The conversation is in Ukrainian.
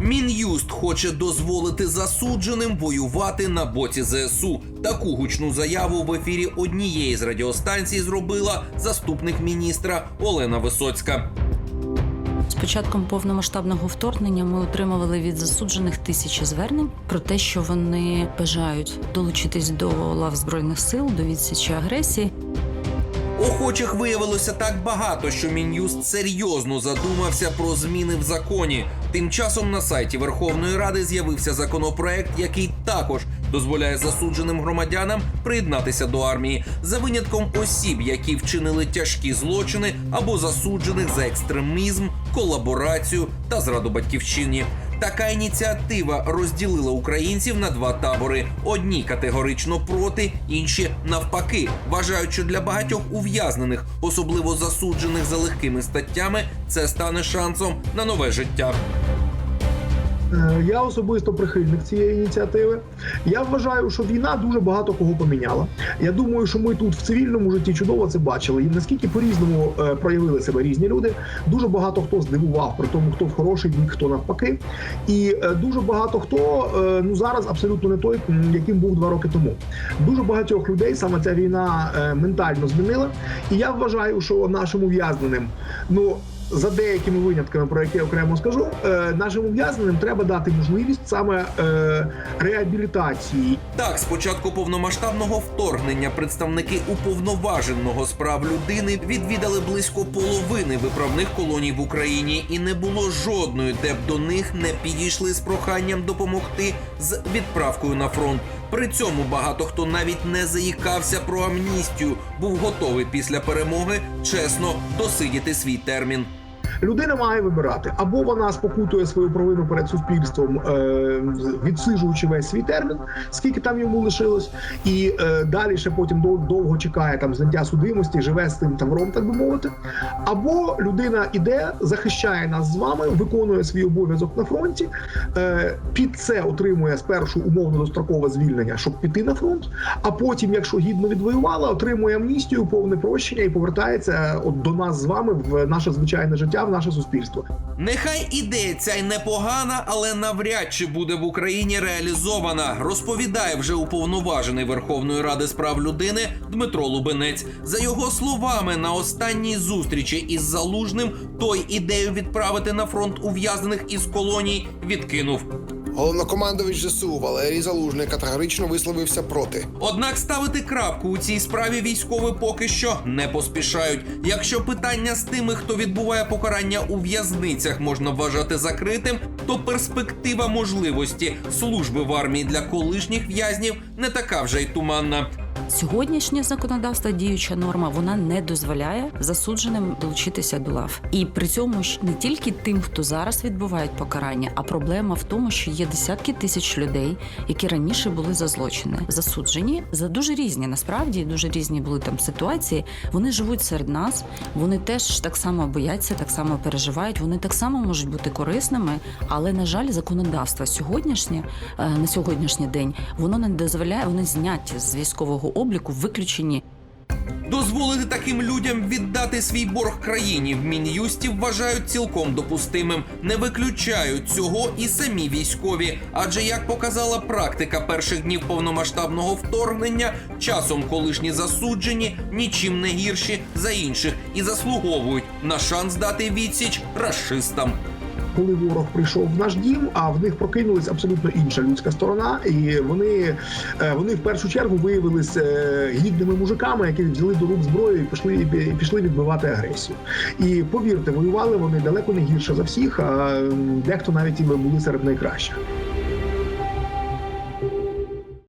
Мін'юст хоче дозволити засудженим воювати на боці ЗСУ. Таку гучну заяву в ефірі однієї з радіостанцій зробила заступник міністра Олена Висоцька. З початком повномасштабного вторгнення ми отримували від засуджених тисячі звернень про те, що вони бажають долучитись до лав збройних сил, до відсічі агресії. Охочих виявилося так багато, що мін'юст серйозно задумався про зміни в законі. Тим часом на сайті Верховної Ради з'явився законопроект, який також дозволяє засудженим громадянам приєднатися до армії за винятком осіб, які вчинили тяжкі злочини або засуджених за екстремізм, колаборацію та зраду батьківщині. Така ініціатива розділила українців на два табори: одні категорично проти, інші навпаки. Вважають, що для багатьох ув'язнених, особливо засуджених за легкими статтями, це стане шансом на нове життя. Е, Я особисто прихильник цієї ініціативи. Я вважаю, що війна дуже багато кого поміняла. Я думаю, що ми тут в цивільному житті чудово це бачили. І наскільки по-різному е, проявили себе різні люди. Дуже багато хто здивував при тому, хто в хороший бік, хто навпаки. І е, дуже багато хто ну зараз абсолютно не той, яким був два роки тому. Дуже багатьох людей саме ця війна ментально змінила. І я вважаю, що нашим ув'язненим, ну. За деякими винятками, про які я окремо скажу, е, нашим ув'язненим треба дати можливість саме е, реабілітації Так, з початку повномасштабного вторгнення представники уповноваженого з прав людини відвідали близько половини виправних колоній в Україні, і не було жодної, де б до них не підійшли з проханням допомогти з відправкою на фронт. При цьому багато хто навіть не заїкався про амністію, був готовий після перемоги чесно досидіти свій термін. Людина має вибирати або вона спокутує свою провину перед суспільством, е, відсиджуючи весь свій термін, скільки там йому лишилось, і е, далі ще потім довго чекає там зняття судимості, живе з тим тавром, так би мовити. Або людина іде, захищає нас з вами, виконує свій обов'язок на фронті, е, під це отримує спершу умовно дострокове звільнення, щоб піти на фронт. А потім, якщо гідно відвоювала, отримує амністію, повне прощення і повертається от до нас з вами в наше звичайне життя, в наше суспільство. Нехай ідея й непогана, але навряд чи буде в Україні реалізована. Розповідає вже уповноважений Верховної Ради з прав людини Дмитро Лубенець. За його словами, на останній зустрічі із залужним той ідею відправити на фронт ув'язнених із колоній відкинув. Головнокомандувач ЗСУ Валерій Залужний категорично висловився проти. Однак ставити крапку у цій справі військові поки що не поспішають. Якщо питання з тими, хто відбуває покарання у в'язницях, можна вважати закритим, то перспектива можливості служби в армії для колишніх в'язнів не така вже й туманна. Сьогоднішнє законодавство, діюча норма, вона не дозволяє засудженим долучитися до лав. І при цьому ж не тільки тим, хто зараз відбувають покарання, а проблема в тому, що є десятки тисяч людей, які раніше були за злочини, засуджені за дуже різні, насправді дуже різні були там ситуації. Вони живуть серед нас, вони теж так само бояться, так само переживають. Вони так само можуть бути корисними, але на жаль, законодавство сьогоднішнє е, на сьогоднішній день воно не дозволяє, вони зняті з військового обліку, виключені. Дозволити таким людям віддати свій борг країні в мін'юсті вважають цілком допустимим. Не виключають цього і самі військові. Адже як показала практика перших днів повномасштабного вторгнення, часом колишні засуджені нічим не гірші за інших і заслуговують на шанс дати відсіч расистам. Коли ворог прийшов в наш дім, а в них прокинулась абсолютно інша людська сторона, і вони, е, вони в першу чергу виявилися гідними мужиками, які взяли до рук зброю і пішли і пішли відбивати агресію. І повірте, воювали вони далеко не гірше за всіх, а дехто навіть і були серед найкращих.